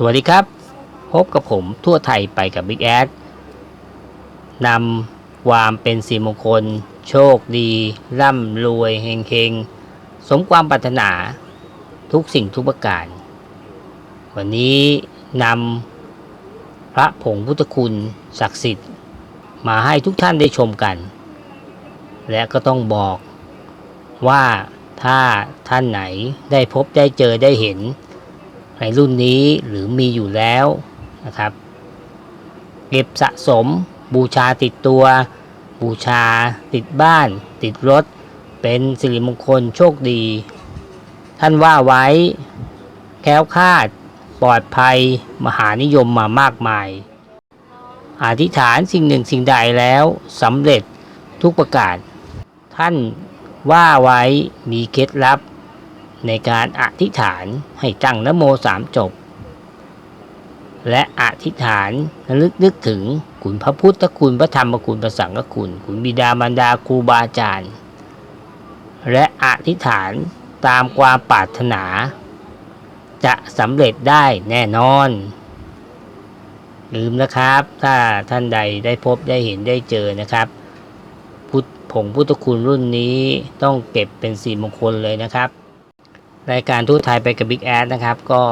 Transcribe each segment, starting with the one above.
สวัสดีครับ พบกับผมทั่วไทยไปกับ Big แอดนำความเป็นสีมงคล โชคดี ร่ำรวยเฮงเฮงสมความปรารถนาทุกสิ่งทุกประการ วันนี้นำพระผงพุทธคุณศักดิ์สิทธิ์ มาให้ทุกท่านได้ชมกัน และก็ต้องบอกว่าถ้าท่านไหนได้พบได้เจอได้เห็น ในรุ่นนี้หรือมีอยู่แล้วนะครับ เก็บสะสมบูชาติดตัว บูชาติดบ้าน ติดรถ เป็นสิริมงคลโชคดี ท่านว่าไว้แค้วคาด ปลอดภัย มหานิยมมามากมาย อธิษฐานสิ่งหนึ่งสิ่งใดแล้วสำเร็จทุกประการ ท่านว่าไว้มีเคล็ดลับ ในการอธิษฐานให้ตั้งนโมสามจบ และอธิษฐานระลึกนึกถึงคุณพระพุทธคุณพระธรรมคุณพระสังฆคุณคุณบิดามารดาครูบาอาจารย์ และอธิษฐานตามความปรารถนา จะสำเร็จได้แน่นอน ลืมนะครับ ถ้าท่านใดได้พบได้เห็นได้เจอนะครับ พุทธผงพุทธคุณรุ่นนี้ต้องเก็บเป็นสีมงคลเลยนะครับ รายการทูตไทยไปกับ Big แอดนะครับ ก็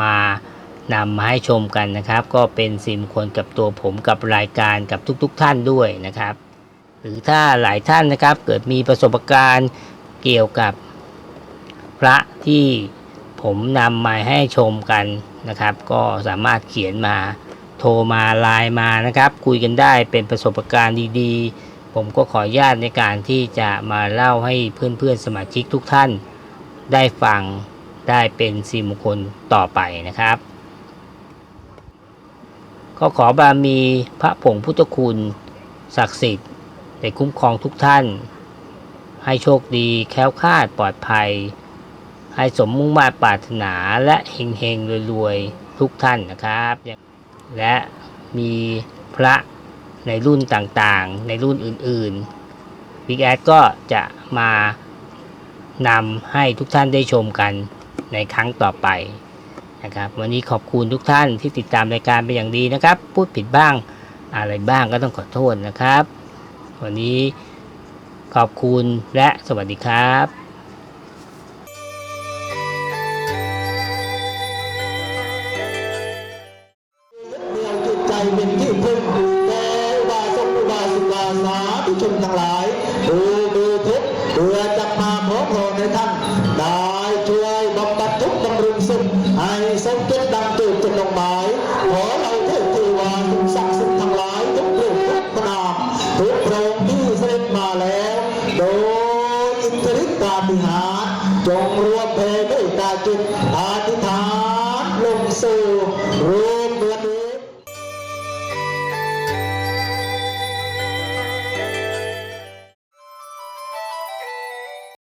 มานำมาให้ชมกันนะครับ ก็เป็นสีมคลกับตัวผมกับรายการกับทุกๆทท่านด้วยนะครับ หรือถ้าหลายท่านนะครับเกิดมีประสบการณ์เกี่ยวกับพระที่ผมนำมาให้ชมกันนะครับ ก็สามารถเขียนมาโทรมาไลน์มานะครับ คุยกันได้เป็นประสบการณ์ดีๆ ผมก็ขออนุญาตในการที่จะมาเล่าให้เพื่อนๆสมาชิกทุกท่าน ได้ฟังได้เป็นสีมงคลต่อไปนะครับก็ขอบารมีพระผงพุทธคุณ ศักดิ์สิทธิ์ได้คุ้มครองทุกท่าน ให้โชคดีแค้วคลาดปลอดภัย ให้สมมุ่งมาปรารถนาและเฮงเฮงๆรวยๆ ทุกท่านนะครับ และมีพระในรุ่นต่างๆ ในรุ่นอื่นๆ Big แอดก็จะมา นำให้ทุกท่านได้ชมกันในครั้งต่อไปนะครับ วันนี้ขอบคุณทุกท่านที่ติดตามรายการเป็นอย่างดีนะครับ พูดผิดบ้างอะไรบ้างก็ต้องขอโทษนะครับ วันนี้ขอบคุณและสวัสดีครับเพึ่งแด่อุบาสกอุกาสาธุชน ในท่านได้ช่วยบำบัดทุกข์บำรุงสุขให้สมเด็จดังตูดจนลงหมายขอเราเทพเทวาทุกศักดิ์สิทธิ์ทั้งหลายทุกรูปทุกพระนามทุกพรงที่เสด็จมาแล้ว โดยอิทธิฤทธิปาฏิหาริย์จงรวมเพด้วยกาจิต